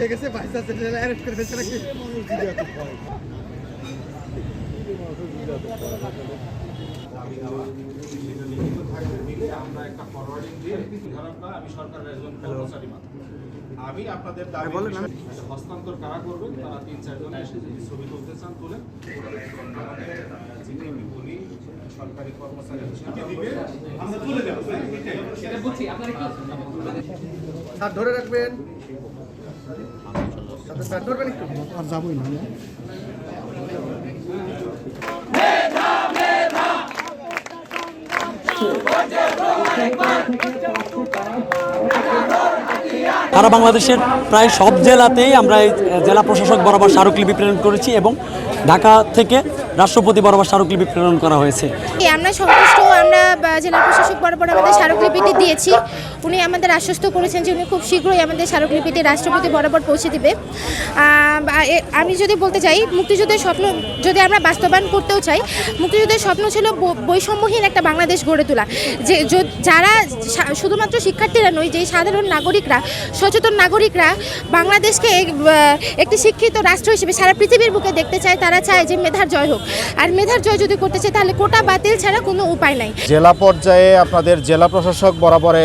হয়ে গেছে vice president arrest করে ফেলছে নাকি? আমরা একটা ফরওয়ার্ডিং দিয়ে আমি সরকারের একজন কর্মচারী মাত্র আমি আপনাদের বিষয়ে হস্তান্তর কারা করবেন? তারা তিন চারজন এসে যদি ছবি তুলতে চান তুলেন। যিনি সরকারি কর্মচারী হিসেবে দিবে আমরা তুলে দেবো। হাত ধরে রাখবেন সাথে স্যার ধরবেন একটু আর বাংলাদেশের প্রায় সব জেলাতেই আমরা এই জেলা প্রশাসক বরাবর স্মারকলিপি প্রেরণ করেছি এবং ঢাকা থেকে রাষ্ট্রপতি বরাবর স্মারকলিপি প্রেরণ করা হয়েছে। আমরা সন্তুষ্ট আমরা জেলা প্রশাসক বরাবর আমাদের স্মারকলিপিটি দিয়েছি। উনি আমাদের আশ্বস্ত করেছেন যে উনি খুব শীঘ্রই আমাদের স্মারকলিপিটি রাষ্ট্রপতি বরাবর পৌঁছে দিবে। আমি যদি বলতে চাই, মুক্তিযুদ্ধের স্বপ্ন, যদি আমরা বাস্তবায়ন করতেও চাই, মুক্তিযুদ্ধের স্বপ্ন ছিল বৈষম্যহীন একটা বাংলাদেশ গড়ে তোলা। যে যারা শুধুমাত্র শিক্ষার্থীরা নয়, যে সাধারণ নাগরিকরা, সচেতন নাগরিকরা বাংলাদেশকে একটি শিক্ষিত রাষ্ট্র হিসেবে সারা পৃথিবীর বুকে দেখতে চায়, তারা চায় যে মেধার জয় হোক। আর মেধার জয় যদি করতে চায়, তাহলে কোটা বাতিল ছাড়া কোনো উপায় নাই। জেলা পর্যায়ে আপনাদের জেলা প্রশাসক বরাবরে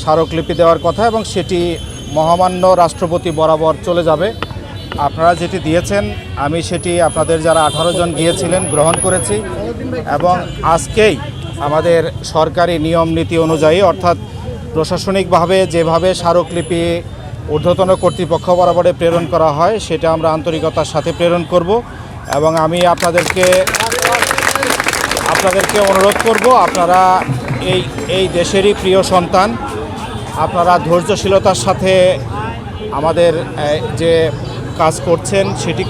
স্মারকলিপি দেওয়ার কথা এবং সেটি মহামান্য রাষ্ট্রপতি বরাবর চলে যাবে। আপনারা যেটি দিয়েছেন, আমি সেটি আপনাদের যারা আঠারো জন গিয়েছিলেন গ্রহণ করেছি এবং আজকেই আমাদের সরকারি নিয়ম নীতি অনুযায়ী, অর্থাৎ প্রশাসনিকভাবে যেভাবে স্মারকলিপি ঊর্ধ্বতন কর্তৃপক্ষ বরাবরে প্রেরণ করা হয়, সেটা আমরা আন্তরিকতার সাথে প্রেরণ করব এবং আমি আপনাদেরকে আপনাদেরকে অনুরোধ করব, আপনারা এই এই দেশেরই প্রিয় সন্তান, আপনারা ধৈর্যশীলতার সাথে আমাদের যে কাজ করছেন, সেটি